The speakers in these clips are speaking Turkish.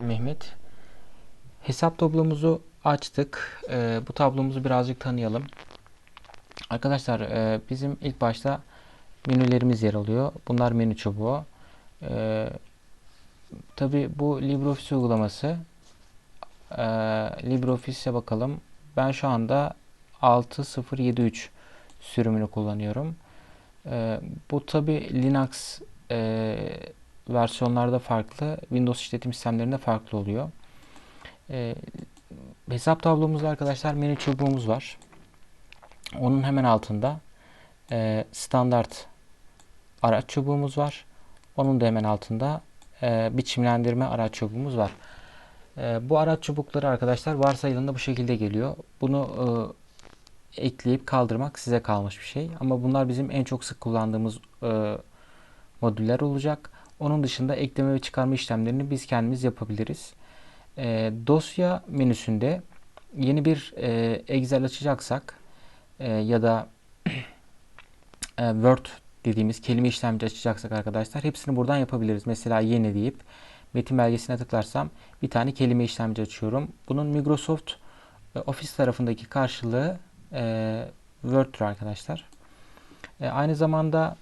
Mehmet. Hesap tablomuzu açtık. Ee, bu tablomuzu birazcık tanıyalım. Arkadaşlar e, bizim ilk başta menülerimiz yer alıyor. Bunlar menü çubuğu. Ee, Tabi bu LibreOffice uygulaması. Ee, LibreOffice'e bakalım. Ben şu anda 6073 sürümünü kullanıyorum. Ee, bu tabi Linux e, versiyonlarda farklı, Windows işletim sistemlerinde farklı oluyor. Ee, hesap tablomuzda arkadaşlar menü çubuğumuz var. Onun hemen altında e, standart araç çubuğumuz var. Onun da hemen altında e, biçimlendirme araç çubuğumuz var. E, bu araç çubukları arkadaşlar varsayılında bu şekilde geliyor. Bunu e, ekleyip kaldırmak size kalmış bir şey. Ama bunlar bizim en çok sık kullandığımız e, modüller olacak. Onun dışında ekleme ve çıkarma işlemlerini biz kendimiz yapabiliriz. E, dosya menüsünde yeni bir e, Excel açacaksak e, ya da e, Word dediğimiz kelime işlemci açacaksak arkadaşlar hepsini buradan yapabiliriz. Mesela yeni deyip metin belgesine tıklarsam bir tane kelime işlemci açıyorum. Bunun Microsoft e, Office tarafındaki karşılığı e, Word'tür arkadaşlar. E, aynı zamanda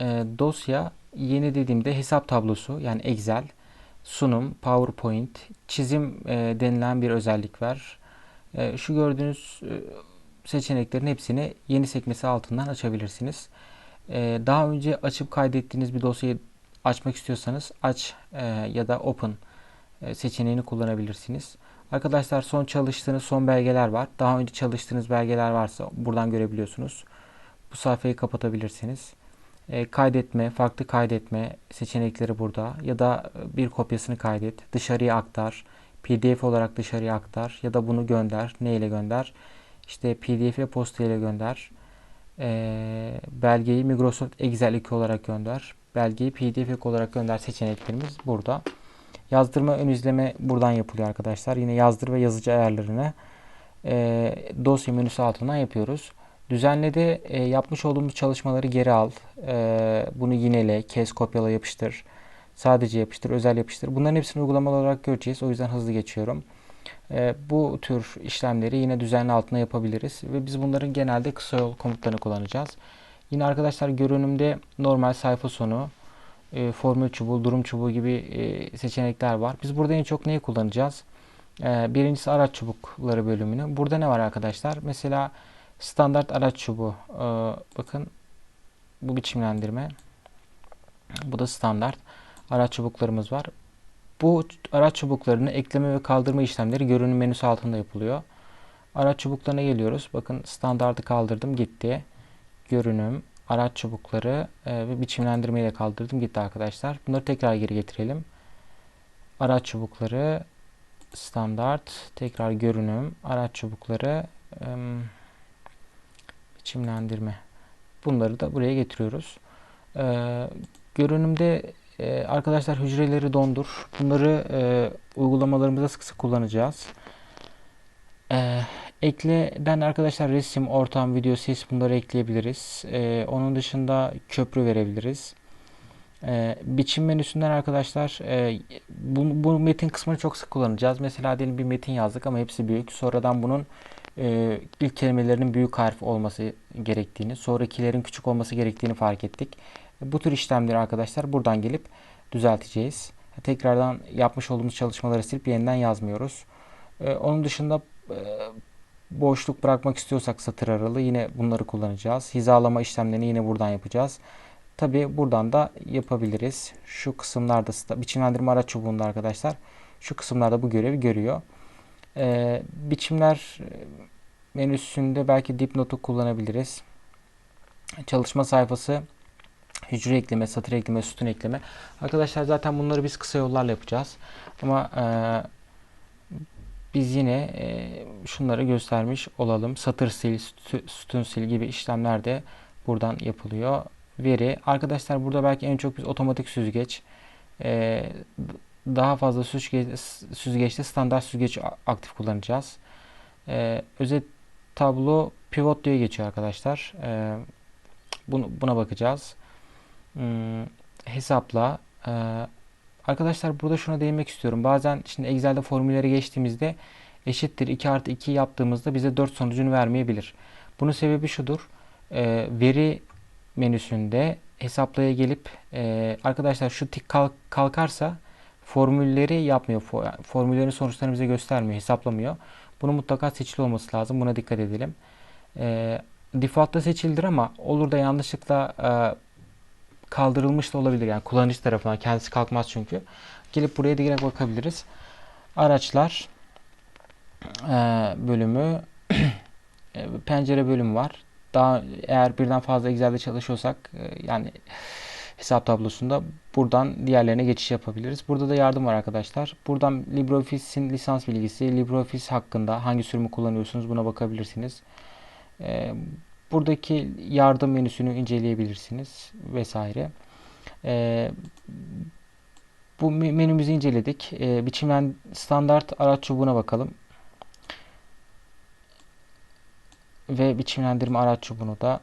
e, dosya yeni dediğimde hesap tablosu yani Excel, sunum, PowerPoint, çizim e, denilen bir özellik var. E, şu gördüğünüz e, seçeneklerin hepsini yeni sekmesi altından açabilirsiniz. E, daha önce açıp kaydettiğiniz bir dosyayı açmak istiyorsanız aç e, ya da open e, seçeneğini kullanabilirsiniz. Arkadaşlar son çalıştığınız son belgeler var. Daha önce çalıştığınız belgeler varsa buradan görebiliyorsunuz. Bu sayfayı kapatabilirsiniz. E, kaydetme, farklı kaydetme seçenekleri burada ya da bir kopyasını kaydet, dışarıya aktar, PDF olarak dışarıya aktar ya da bunu gönder. Ne ile gönder? İşte PDF ve posta ile gönder. E, belgeyi Microsoft Excel 2 olarak gönder. Belgeyi PDF olarak gönder seçeneklerimiz burada. Yazdırma ön izleme buradan yapılıyor arkadaşlar. Yine yazdır ve yazıcı ayarlarını e, dosya menüsü altından yapıyoruz. Düzenlede e, yapmış olduğumuz çalışmaları geri al. E, bunu yinele, kes, kopyala, yapıştır. Sadece yapıştır, özel yapıştır. Bunların hepsini uygulamalı olarak göreceğiz. O yüzden hızlı geçiyorum. E, bu tür işlemleri yine düzenli altına yapabiliriz. Ve biz bunların genelde kısa yol komutlarını kullanacağız. Yine arkadaşlar görünümde normal sayfa sonu, e, formül çubuğu, durum çubuğu gibi e, seçenekler var. Biz burada en çok neyi kullanacağız? E, birincisi araç çubukları bölümünü. Burada ne var arkadaşlar? Mesela standart araç çubuğu. E, bakın bu biçimlendirme. Bu da standart araç çubuklarımız var. Bu araç çubuklarını ekleme ve kaldırma işlemleri görünüm menüsü altında yapılıyor. Araç çubuklarına geliyoruz. Bakın standartı kaldırdım gitti. Görünüm, araç çubukları e, ve biçimlendirmeyi de kaldırdım gitti arkadaşlar. Bunları tekrar geri getirelim. Araç çubukları, standart, tekrar görünüm, araç çubukları, e, biçimlendirme. Bunları da buraya getiriyoruz. E, görünümde e, arkadaşlar hücreleri dondur. Bunları e, uygulamalarımızda sık sık kullanacağız. E, ekleden arkadaşlar resim, ortam, video, ses bunları ekleyebiliriz. E, onun dışında köprü verebiliriz. E, biçim menüsünden arkadaşlar e, bu, bu metin kısmını çok sık kullanacağız. Mesela diyelim bir metin yazdık ama hepsi büyük. Sonradan bunun e, ilk kelimelerinin büyük harf olması gerektiğini, sonrakilerin küçük olması gerektiğini fark ettik. Bu tür işlemleri arkadaşlar buradan gelip düzelteceğiz. Tekrardan yapmış olduğumuz çalışmaları silip yeniden yazmıyoruz. Onun dışında e, boşluk bırakmak istiyorsak satır aralığı yine bunları kullanacağız. Hizalama işlemlerini yine buradan yapacağız. Tabi buradan da yapabiliriz. Şu kısımlarda biçimlendirme araç çubuğunda arkadaşlar şu kısımlarda bu görevi görüyor. Ee, biçimler e, menüsünde belki dipnotu kullanabiliriz. Çalışma sayfası hücre ekleme, satır ekleme, sütun ekleme. Arkadaşlar zaten bunları biz kısa yollarla yapacağız. Ama e, biz yine e, şunları göstermiş olalım. Satır sil, sütun sil gibi işlemler de buradan yapılıyor. Veri. Arkadaşlar burada belki en çok biz otomatik süzgeç e, daha fazla süzgeç, süzgeçte standart süzgeç aktif kullanacağız. E, özet tablo pivot diye geçiyor arkadaşlar. E, bunu, buna bakacağız. Hmm, hesapla, e, arkadaşlar burada şuna değinmek istiyorum. Bazen şimdi Excel'de formülleri geçtiğimizde eşittir 2 artı 2 yaptığımızda bize 4 sonucunu vermeyebilir. Bunun sebebi şudur. Ee, veri menüsünde hesaplaya gelip e, arkadaşlar şu tik kalk- kalkarsa formülleri yapmıyor. Fo- Formüllerin sonuçlarını bize göstermiyor, hesaplamıyor. Bunu mutlaka seçili olması lazım. Buna dikkat edelim. E, default'ta seçilidir ama olur da yanlışlıkla e, kaldırılmış da olabilir. Yani kullanıcı tarafından kendisi kalkmaz çünkü. Gelip buraya direkt bakabiliriz. Araçlar e, bölümü e, pencere bölümü var. Daha eğer birden fazla Excel'de çalışıyorsak e, yani hesap tablosunda buradan diğerlerine geçiş yapabiliriz. Burada da yardım var arkadaşlar. Buradan LibreOffice'in lisans bilgisi, LibreOffice hakkında hangi sürümü kullanıyorsunuz buna bakabilirsiniz. E, buradaki yardım menüsünü inceleyebilirsiniz vesaire. E, bu me- menümüzü inceledik. E, biçimlen standart araç çubuğuna bakalım. Ve biçimlendirme araç çubuğunu da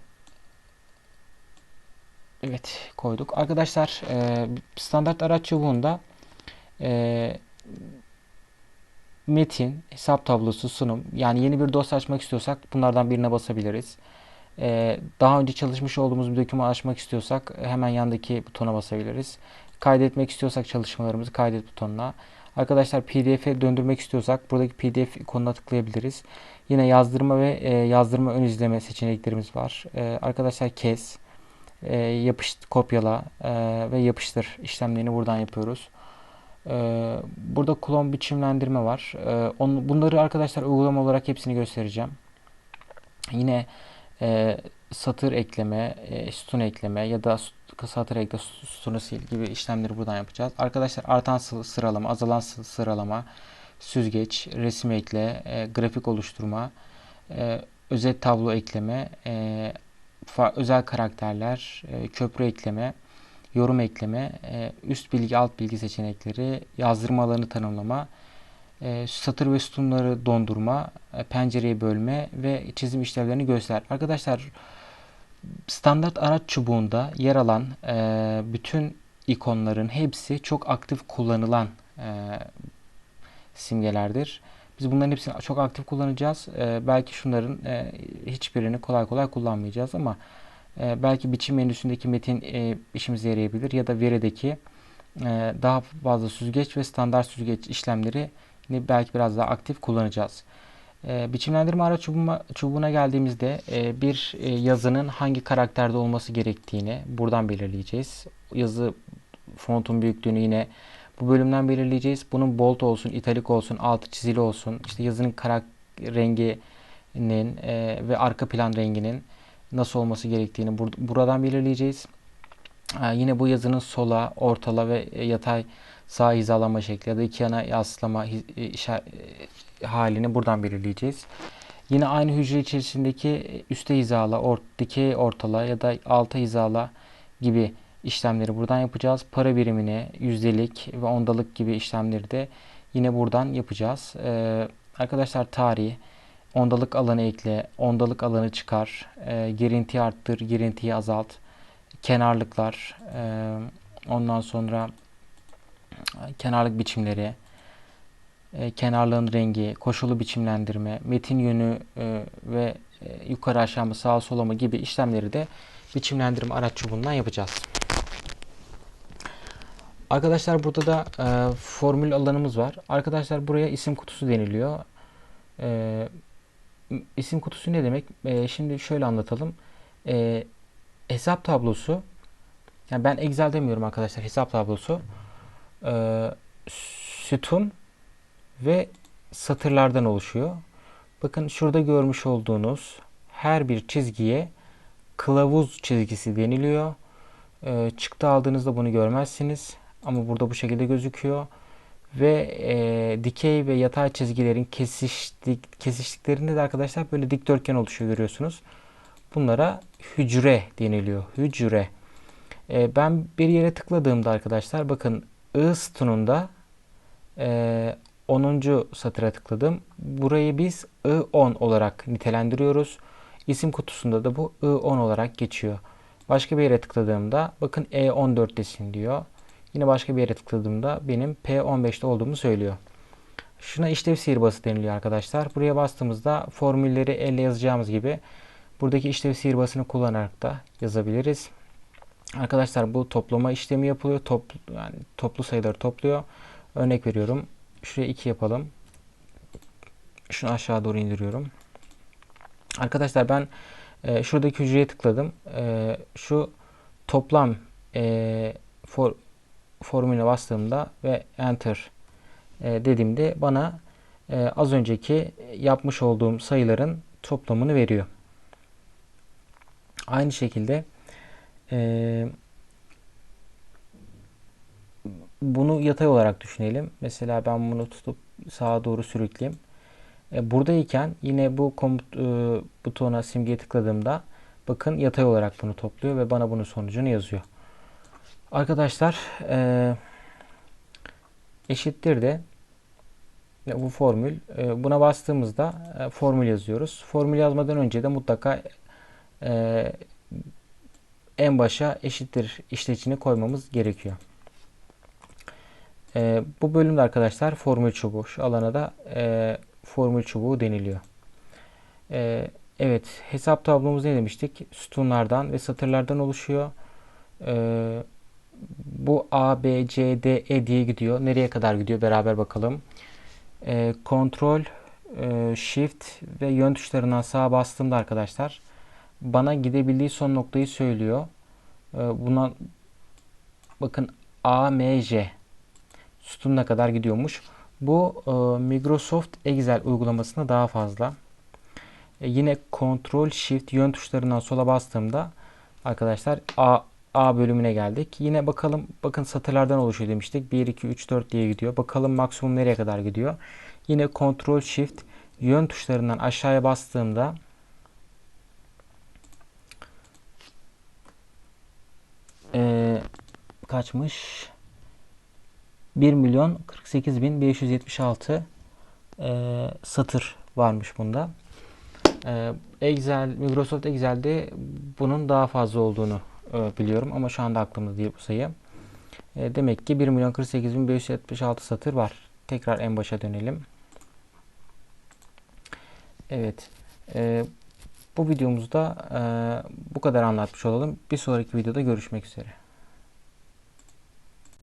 evet koyduk. Arkadaşlar e, standart araç çubuğunda e, metin, hesap tablosu, sunum yani yeni bir dosya açmak istiyorsak bunlardan birine basabiliriz. E, daha önce çalışmış olduğumuz bir doküman açmak istiyorsak hemen yandaki butona basabiliriz. Kaydetmek istiyorsak çalışmalarımızı kaydet butonuna. Arkadaşlar PDF'e döndürmek istiyorsak buradaki PDF ikonuna tıklayabiliriz. Yine yazdırma ve e, yazdırma ön izleme seçeneklerimiz var. E, arkadaşlar kes, e, yapıştır, kopyala e, ve yapıştır işlemlerini buradan yapıyoruz. E, burada klon biçimlendirme var. E, onu, bunları arkadaşlar uygulama olarak hepsini göstereceğim. Yine e, satır ekleme, e, sütun ekleme ya da satır ekle, sütunu sil gibi işlemleri buradan yapacağız. Arkadaşlar artan sıralama, azalan sıralama, süzgeç, resim ekle, e, grafik oluşturma, e, özet tablo ekleme, e, özel karakterler, e, köprü ekleme, yorum ekleme, e, üst bilgi, alt bilgi seçenekleri, yazdırma alanı tanımlama, e, satır ve sütunları dondurma, pencereyi bölme ve çizim işlevlerini göster. Arkadaşlar standart araç çubuğunda yer alan bütün ikonların hepsi çok aktif kullanılan e, simgelerdir. Biz bunların hepsini çok aktif kullanacağız. E, belki şunların e, hiçbirini kolay kolay kullanmayacağız ama e, belki biçim menüsündeki metin e, işimize yarayabilir ya da verideki e, daha fazla süzgeç ve standart süzgeç işlemleri belki biraz daha aktif kullanacağız. E, biçimlendirme araç çubuğuna, çubuğuna geldiğimizde e, bir e, yazının hangi karakterde olması gerektiğini buradan belirleyeceğiz. Yazı fontun büyüklüğünü yine bu bölümden belirleyeceğiz. Bunun bold olsun, italik olsun, altı çizili olsun. İşte yazının karakter renginin e, ve arka plan renginin nasıl olması gerektiğini bur buradan belirleyeceğiz. E, yine bu yazının sola, ortala ve yatay sağ hizalama şekli ya da iki yana yaslama halini buradan belirleyeceğiz. Yine aynı hücre içerisindeki üste hizala, or, dikey ortala ya da alta hizala gibi işlemleri buradan yapacağız. Para birimini, yüzdelik ve ondalık gibi işlemleri de yine buradan yapacağız. Ee, arkadaşlar tarih, ondalık alanı ekle, ondalık alanı çıkar, e, gerintiyi arttır, gerintiyi azalt, kenarlıklar, e, ondan sonra kenarlık biçimleri, e, kenarlığın rengi, koşulu biçimlendirme, metin yönü e, ve e, yukarı aşağı mı sağa sola mı gibi işlemleri de biçimlendirme araç çubuğundan yapacağız. Arkadaşlar burada da e, formül alanımız var. Arkadaşlar buraya isim kutusu deniliyor. E, isim kutusu ne demek? E, şimdi şöyle anlatalım. E, hesap tablosu yani ben Excel demiyorum arkadaşlar hesap tablosu. E, sütun ve satırlardan oluşuyor. Bakın şurada görmüş olduğunuz her bir çizgiye kılavuz çizgisi deniliyor. E, çıktı aldığınızda bunu görmezsiniz. Ama burada bu şekilde gözüküyor. Ve e, dikey ve yatay çizgilerin kesiştik, kesiştiklerinde de arkadaşlar böyle dikdörtgen oluşuyor görüyorsunuz. Bunlara hücre deniliyor. Hücre. E, ben bir yere tıkladığımda arkadaşlar bakın I sütununda e, 10. satıra tıkladım. Burayı biz I10 olarak nitelendiriyoruz. İsim kutusunda da bu I10 olarak geçiyor. Başka bir yere tıkladığımda bakın E14'tesin diyor. Yine başka bir yere tıkladığımda benim P15'te olduğumu söylüyor. Şuna işlev sihirbazı deniliyor arkadaşlar. Buraya bastığımızda formülleri elle yazacağımız gibi buradaki işlev sihirbazını kullanarak da yazabiliriz. Arkadaşlar bu toplama işlemi yapılıyor. Top, yani toplu sayıları topluyor. Örnek veriyorum. Şuraya 2 yapalım. Şunu aşağı doğru indiriyorum. Arkadaşlar ben e, şuradaki hücreye tıkladım. E, şu toplam e, for, formüle bastığımda ve enter e, dediğimde bana e, az önceki yapmış olduğum sayıların toplamını veriyor. Aynı şekilde e, bunu yatay olarak düşünelim. Mesela ben bunu tutup sağa doğru sürükleyeyim. E, buradayken yine bu komut e, butona simgeye tıkladığımda bakın yatay olarak bunu topluyor ve bana bunun sonucunu yazıyor. Arkadaşlar e, eşittir de bu formül e, buna bastığımızda e, formül yazıyoruz. Formül yazmadan önce de mutlaka e, en başa eşittir işlečini koymamız gerekiyor. E, bu bölümde arkadaşlar formül çubuğu. Şu alana da e, formül çubuğu deniliyor. E, evet hesap tablomuz ne demiştik? Sütunlardan ve satırlardan oluşuyor. E, bu A, B, C, D, E diye gidiyor. Nereye kadar gidiyor beraber bakalım. E, Ctrl, e, Shift ve yön tuşlarından sağa bastığımda arkadaşlar bana gidebildiği son noktayı söylüyor. E, buna bakın A, M, J sütununa kadar gidiyormuş. Bu e, Microsoft Excel uygulamasında daha fazla. E, yine Ctrl Shift yön tuşlarından sola bastığımda arkadaşlar A A bölümüne geldik. Yine bakalım bakın satırlardan oluşuyor demiştik. 1 2 3 4 diye gidiyor. Bakalım maksimum nereye kadar gidiyor. Yine Ctrl Shift yön tuşlarından aşağıya bastığımda e, kaçmış? 1 milyon 48 bin 576 e, satır varmış bunda. E, Excel, Microsoft Excel'de bunun daha fazla olduğunu biliyorum ama şu anda aklımda değil bu sayı. E, demek ki 1 milyon 48 bin 576 satır var. Tekrar en başa dönelim. Evet. E, bu videomuzda e, bu kadar anlatmış olalım. Bir sonraki videoda görüşmek üzere.